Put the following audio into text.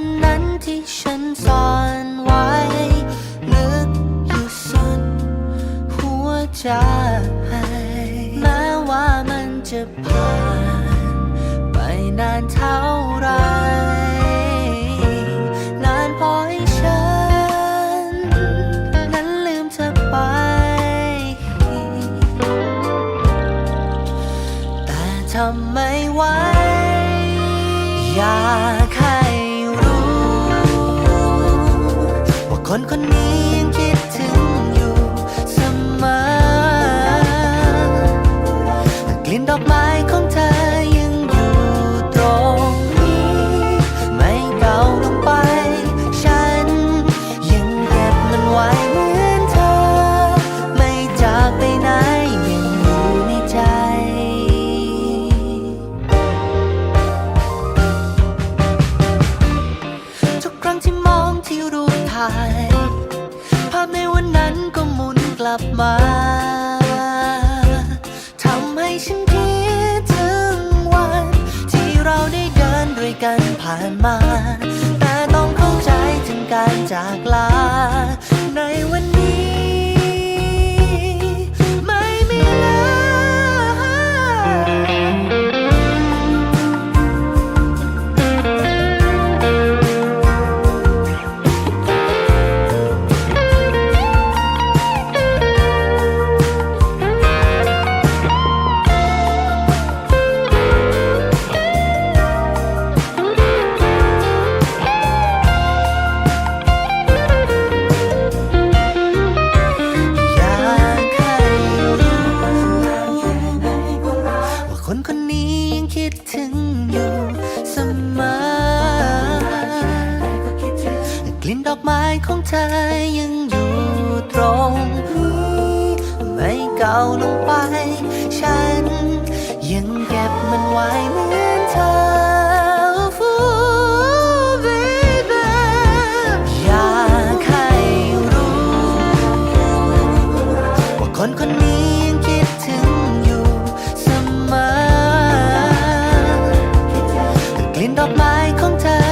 นนั้นที่ฉันซ่อนไว้ลึกอยู่สุดหัวใจแม้ว่ามันจะผ่านไปนานเท่าไรนานพอให้ฉัน นั้นลืมเธอไป แต่ทำไม่ไหวอยากให้ คนคนนี้ยังคิดถึงอยู่เสมอกลิ่นดอกไม้ ลับมาทำให้ฉันคิดถึงวัน ที่เราได้เดินด้วยกันผ่านมา ลิ่นดอกไม้ของเธอยังอยู่ตรงนี้ ไม่เก่าลงไป ฉันยังเก็บมันไว้เหมือนเธอ Oh baby อยากให้รู้ ว่าคนคนนี้ยังคิดถึงอยู่เสมอกลิ่นดอกไม้ของเธอ